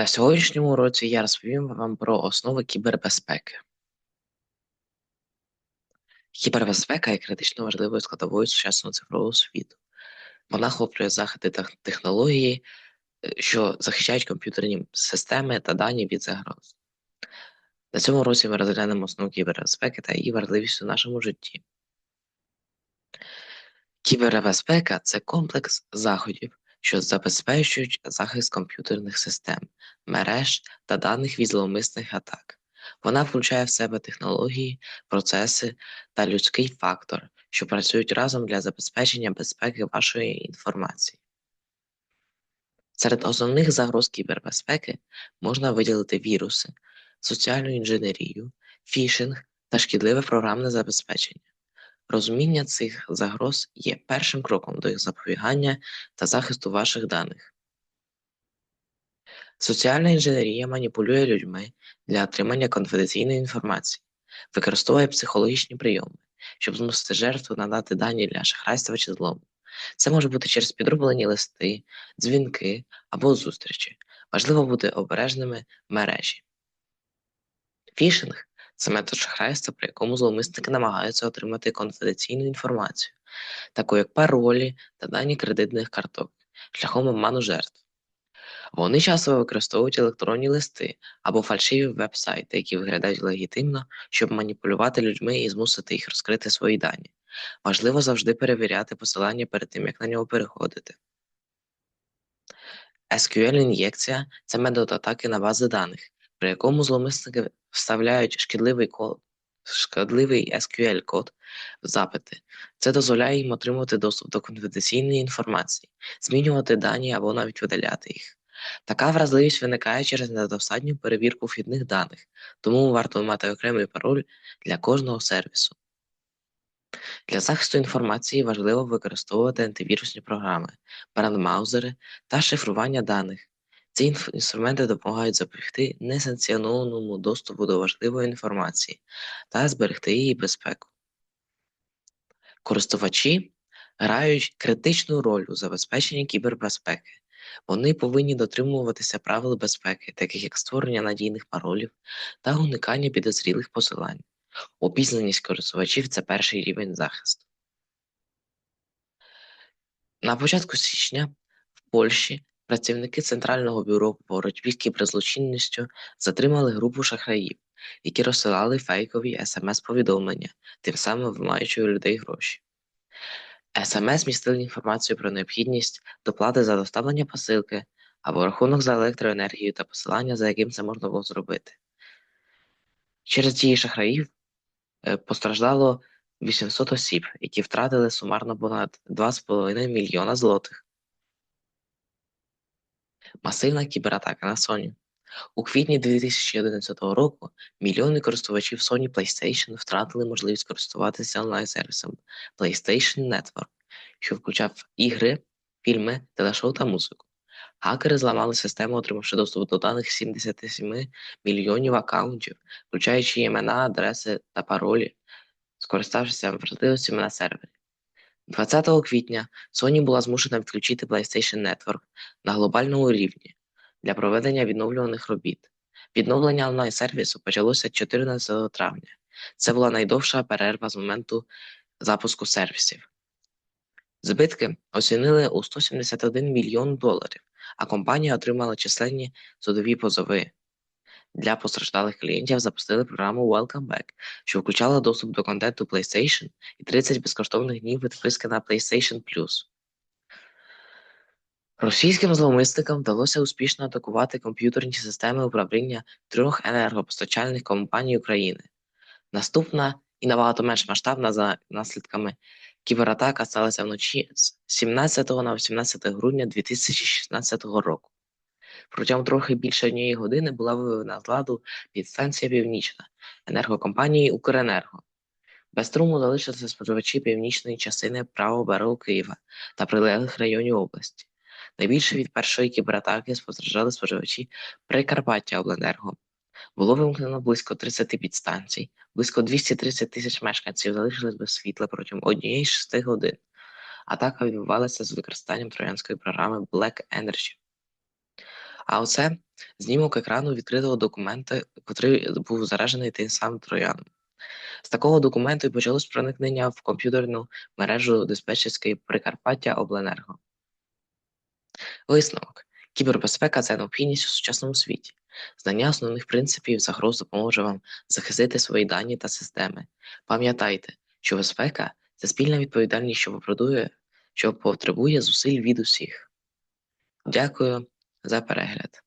На сьогоднішньому уроці я розповім вам про основи кібербезпеки. Кібербезпека є критично важливою складовою сучасного цифрового світу. Вона охоплює заходи та технології, е, що захищають комп'ютерні системи та дані від загроз. На цьому уроці ми розглянемо основу кібербезпеки та її важливість у нашому житті. Кібербезпека це комплекс заходів, що забезпечують захист комп'ютерних систем, мереж та даних від зловмисних атак. Вона включає в себе технології, процеси та людський фактор, що працюють разом для забезпечення безпеки вашої інформації. Серед основних загроз кібербезпеки можна виділити віруси, соціальну інженерію, фішинг та шкідливе програмне забезпечення. Розуміння цих загроз є першим кроком до їх запобігання та захисту ваших даних. Соціальна інженерія маніпулює людьми для отримання конфіденційної інформації, використовує психологічні прийоми, щоб змусити жертву надати дані для шахрайства чи злому. Це може бути через підроблені листи, дзвінки або зустрічі. Важливо бути обережними в мережі. Фішинг це метод шахрайства, при якому зловмисники намагаються отримати конфіденційну інформацію, таку як паролі та дані кредитних карток, шляхом обману жертв. Вони часто використовують електронні листи або фальшиві веб-сайти, які виглядають легітимно, щоб маніпулювати людьми і змусити їх розкрити свої дані. Важливо завжди перевіряти посилання перед тим, як на нього переходити. SQL-ін'єкція це метод атаки на бази даних, при якому зловмисники вставляють шкідливий код, шкідливий SQL-код в запити. Це дозволяє їм отримувати доступ до конфіденційної інформації, змінювати дані або навіть видаляти їх. Така вразливість виникає через недостатню перевірку вхідних даних, тому варто мати окремий пароль для кожного сервісу. Для захисту інформації важливо використовувати антивірусні програми, брандмаузери та шифрування даних. Ці інструменти допомагають запобігти несанкціонованому доступу до важливої інформації та зберегти її безпеку. Користувачі грають критичну роль у забезпеченні кібербезпеки. Вони повинні дотримуватися правил безпеки, таких як створення надійних паролів та уникання підозрілих посилань. Обізнаність користувачів це перший рівень захисту. На початку січня в Польщі працівники Центрального бюро по боротьбі з кіберзлочинністю затримали групу шахраїв, які розсилали фейкові смс-повідомлення, тим самим вимаючи у людей гроші. СМС містили інформацію про необхідність доплати за доставлення посилки або рахунок за електроенергію та посилання, за яким це можна було зробити. Через дії шахраїв е, постраждало 800 осіб, які втратили сумарно понад 2,5 мільйона злотих. Масивна кібератака на Sony. У квітні 2011 року мільйони користувачів Sony PlayStation втратили можливість користуватися онлайн-сервісом PlayStation Network, що включав ігри, фільми, телешоу та музику. Хакери зламали систему, отримавши доступ до даних 77 мільйонів аккаунтів, включаючи імена, адреси та паролі, скориставшися вразливостями на сервері. 20 квітня Sony була змушена відключити PlayStation Network на глобальному рівні для проведення відновлюваних робіт. Відновлення онлайн-сервісу почалося 14 травня. Це була найдовша перерва з моменту запуску сервісів. Збитки оцінили у 171 мільйон доларів, а компанія отримала численні судові позови. Для постраждалих клієнтів запустили програму Welcome Back, що включала доступ до контенту PlayStation і 30 безкоштовних днів відписки на PlayStation Plus. Російським зловмисникам вдалося успішно атакувати комп'ютерні системи управління трьох енергопостачальних компаній України. Наступна і набагато менш масштабна за наслідками кібератака сталася вночі з 17 на 18 грудня 2016 року. Протягом трохи більше однієї години була виведена з ладу підстанція Північна енергокомпанії Укренерго. Без струму залишилися споживачі північної частини правого Києва та прилеглих районів області. Найбільше від першої кібератаки спостережали споживачі Прикарпаття Обленерго. Було вимкнено близько 30 підстанцій, близько 230 тисяч мешканців залишились без світла протягом однієї з шести годин. Атака відбувалася з використанням троянської програми Black Energy. А оце знімок екрану відкритого документа, котрий був заражений тим самим трояном. З такого документу і почалось проникнення в комп'ютерну мережу диспетчерської Прикарпаття Обленерго. Висновок. Кібербезпека це необхідність у сучасному світі. Знання основних принципів загроз допоможе вам захистити свої дані та системи. Пам'ятайте, що безпека це спільна відповідальність, що потребує, що потребує зусиль від усіх. Дякую за перегляд.